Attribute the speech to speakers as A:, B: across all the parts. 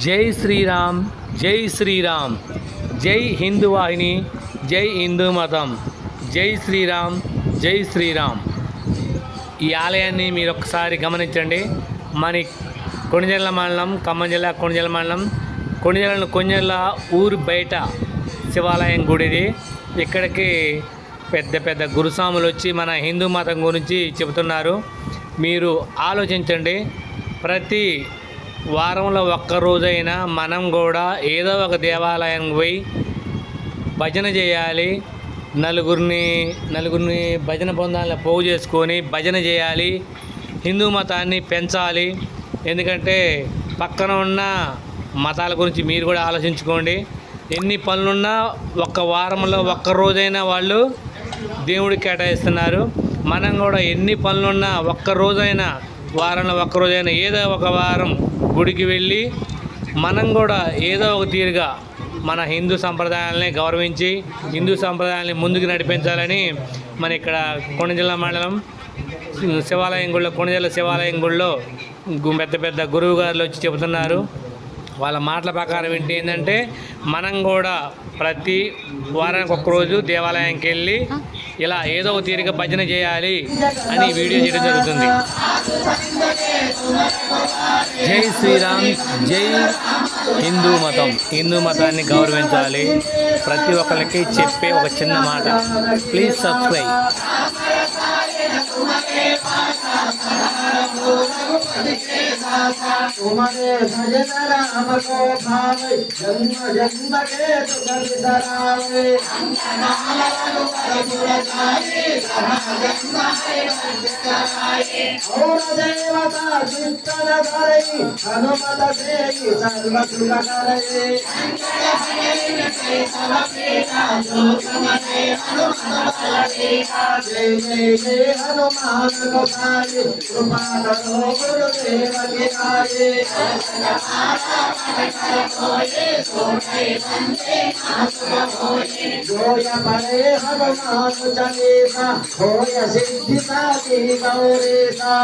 A: జై శ్రీరామ్ జై శ్రీరామ్. జై హిందూ వాహిని జై హిందూ మతం. జై శ్రీరామ్ జై శ్రీరామ్. ఈ ఆలయాన్ని మీరు ఒకసారి గమనించండి. మన కొణిజల్ల మండలం ఖమ్మం జిల్లా కొణిజల్ల మండలం. కొణిజల కొణిజల్ల ఊరు బయట శివాలయం గుడిది. ఇక్కడికి పెద్ద పెద్ద గురుస్వాములు వచ్చి మన హిందూ మతం గురించి చెబుతున్నారు. మీరు ఆలోచించండి. ప్రతి వారంలో ఒక్కరోజైనా మనం కూడా ఏదో ఒక దేవాలయానికి పోయి భజన చేయాలి. నలుగురిని నలుగురిని భజన బృందాలను పోగు చేసుకొని భజన చేయాలి. హిందూ మతాన్ని పెంచాలి. ఎందుకంటే పక్కన ఉన్న మతాల గురించి మీరు కూడా ఆలోచించుకోండి. ఎన్ని పనులున్నా ఒక్క వారంలో ఒక్క రోజైనా వాళ్ళు దేవుడికి కేటాయిస్తున్నారు. మనం కూడా ఎన్ని పనులున్నా ఒక్క రోజైనా వారంలో ఒక్కరోజైనా ఏదో ఒక వారం గుడికి వెళ్ళి మనం కూడా ఏదో ఒక తీరుగా మన హిందూ సంప్రదాయాలని గౌరవించి హిందూ సంప్రదాయాన్ని ముందుకు నడిపించాలని మన ఇక్కడ కొణజిల్లా మండలం శివాలయం గుడిలో కొణజిల్లా శివాలయం గుడిలో పెద్ద పెద్ద గురువు గారులు వచ్చి చెబుతున్నారు. వాళ్ళ మాటల ప్రకారం ఏంటి ఏంటంటే మనం కూడా ప్రతి వారానికి ఒక్కరోజు దేవాలయానికి వెళ్ళి ఇలా ఏదో ఒక తీరిక భజన చేయాలి అని వీడియో చేయడం జరుగుతుంది. జై శ్రీరామ్ జై హిందూ మతం. హిందూ మతాన్ని గౌరవించాలి. ప్రతి ఒక్కరికి చెప్పే ఒక చిన్న మాట. ప్లీజ్ సబ్స్క్రైబ్
B: तुम्हारे भजन राम को भावे जन्म जन्म के सुख बिसरावे और देवता चित्तन धरई हनुमत से सर्व सुख करई जय जय जय हनुमान गोसाई कृपा गुरुदेव की आए जोय परे हनुमान चालीसा होय सिद्धि साधी गौरीसा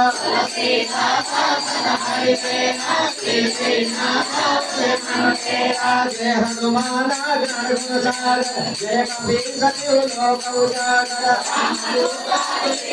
B: जय हनुमान ज्ञान सागर जय कपी सत्यु लोक उजागर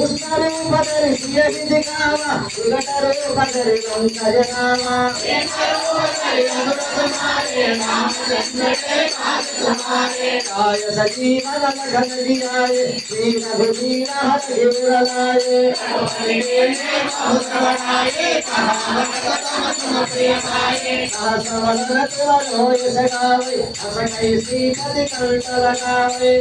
B: ఉత్తర ఉపదరి శ్రీయసింది కామ ఉగటరు भुदीन हर जीव लाए आसवन रतवन होय सगावे अपने सीमति कंठ लगावे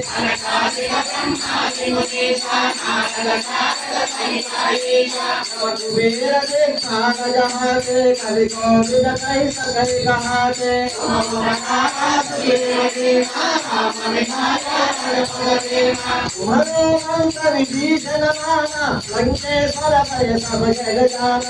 B: कुबेर देखा जहाँ के कवि को बिन कही सकै कहा के तुम्हारे अंत विभीषण माना लंकेश्वर भय सब जग जाना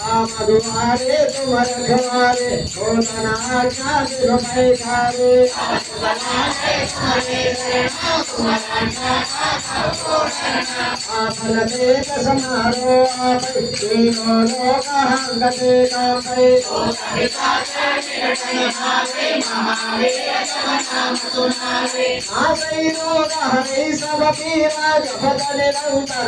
B: राम दुआरे तुम रखवारे ओ धनाचा शिव पैसारे आपन देत समारो आप तीनो लोक हंगते कापे ओ सरिता आप तीनो हरि सब पीरा जपत निरंतर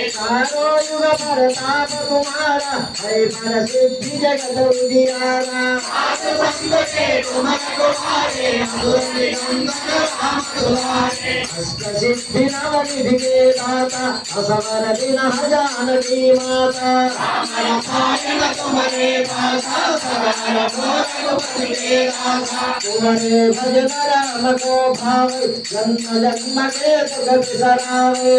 B: युग परताप तुम्हारा है पर सिद्धि जगत अष्ट सिद्धि नव निधि के दाता असवर दिन जानकी माता तुम्हारे भजन राम को भाव जन्म जन्म के सुख सरावे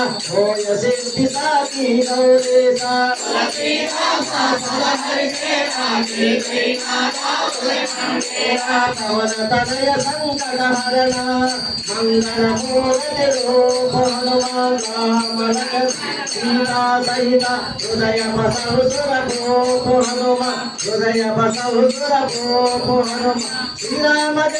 B: होय पड़े हनुमान चालीसा होय सिद्धि साखी गौरेसा पवन तनय संकट हरणा मंगल मूर्ति रूप हनुमान राम लखन सीता सहित हृदय बसहु सुर गोप हनुमान हृदय बसहु सुर गोप हनुमान श्री राम जय